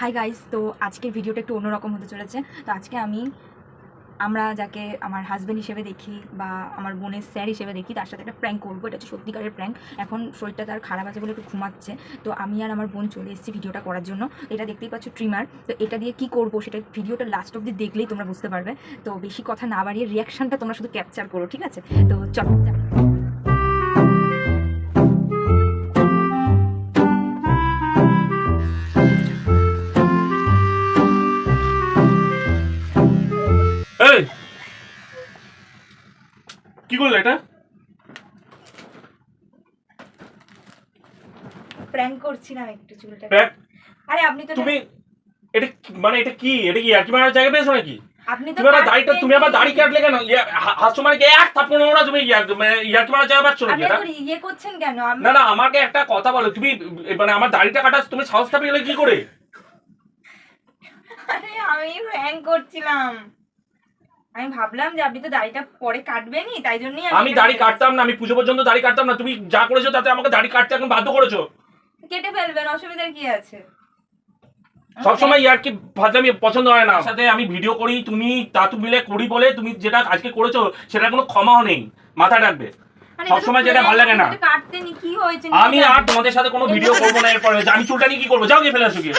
Hi guys তো আজকের ভিডিওটা একটু অন্যরকম হতে চলেছে। তো আজকে আমি আমরা যাকে আমার হাজব্যান্ড হিসেবে দেখি বা আমার বোনের স্যার হিসেবে দেখি, তার সাথে একটা প্র্যাঙ্ক করব। এটা হচ্ছে সত্যিকারের প্র্যাঙ্ক এখন শরীরটা তার খারাপ আছে বলে একটু ঘুমাচ্ছে। তো আমি আর আমার বোন চলে এসেছি ভিডিওটা করার জন্য। এটা দেখতেই পাচ্ছ ট্রিমার তো এটা দিয়ে কি করব সেটা ভিডিওটা লাস্ট অব্দি দেখলেই তোমরা বুঝতে পারবে। তো বেশি কথা না বাড়িয়ে রিয়াকশানটা তোমরা শুধু ক্যাপচার করো, ঠিক আছে? তো চলো এই! কি করলে এটা? প্র্যাঙ্ক করছিলাম একটু চুলটা আরে আপনি তো তুমি এটা মানে এটা কি? এটা কি আর কি মারার জায়গা পেয়েছ নাকি? আপনি তো তুমি দাড়িটা তুমি আবার দাড়ি কাটলে কেন? হাসছো মানে কি এক থাপ্পড় মারো না তুমি মানে ইয়ার কি জায়গা পাচ্ছ নাকি আপনি ইয়ে করছেন কেন? আমি না না আমাকে একটা কথা বলো। তুমি মানে আমার দাড়িটা কাটা তুমি সাহসটা পেলে কি করে? আরে আমি করছিলাম। আমি ভাবলাম যে আপনি তো দাড়িটা পরে কাটবেনই তাই জন্যই আমি দাড়ি কাটতাম না আমি পুজো পর্যন্ত দাড়ি কাটতাম না তুমি যা করেছ তাতে আমাকে দাড়ি কাটতে এখন বাধ্য করেছ? কেটে ফেলবেন অসুবিধার কি আছে? সবসময় ইয়ার কি ফাজলামি পছন্দ হয় না। সাথে আমি ভিডিও করি তুমি তাতু মিলে করি বলে তুমি যেটা আজকে করেছ সেটা কোনো ক্ষমাও নেই মাথা রাখবে। আরে সবসময় যেটা ভালো লাগে না। আমি আর তোমাদের সাথে কোনো ভিডিও করব না এরপরে। আমি চুলটা নিয়ে কি করব? যাও গিয়ে ফেলে আসো গিয়ে।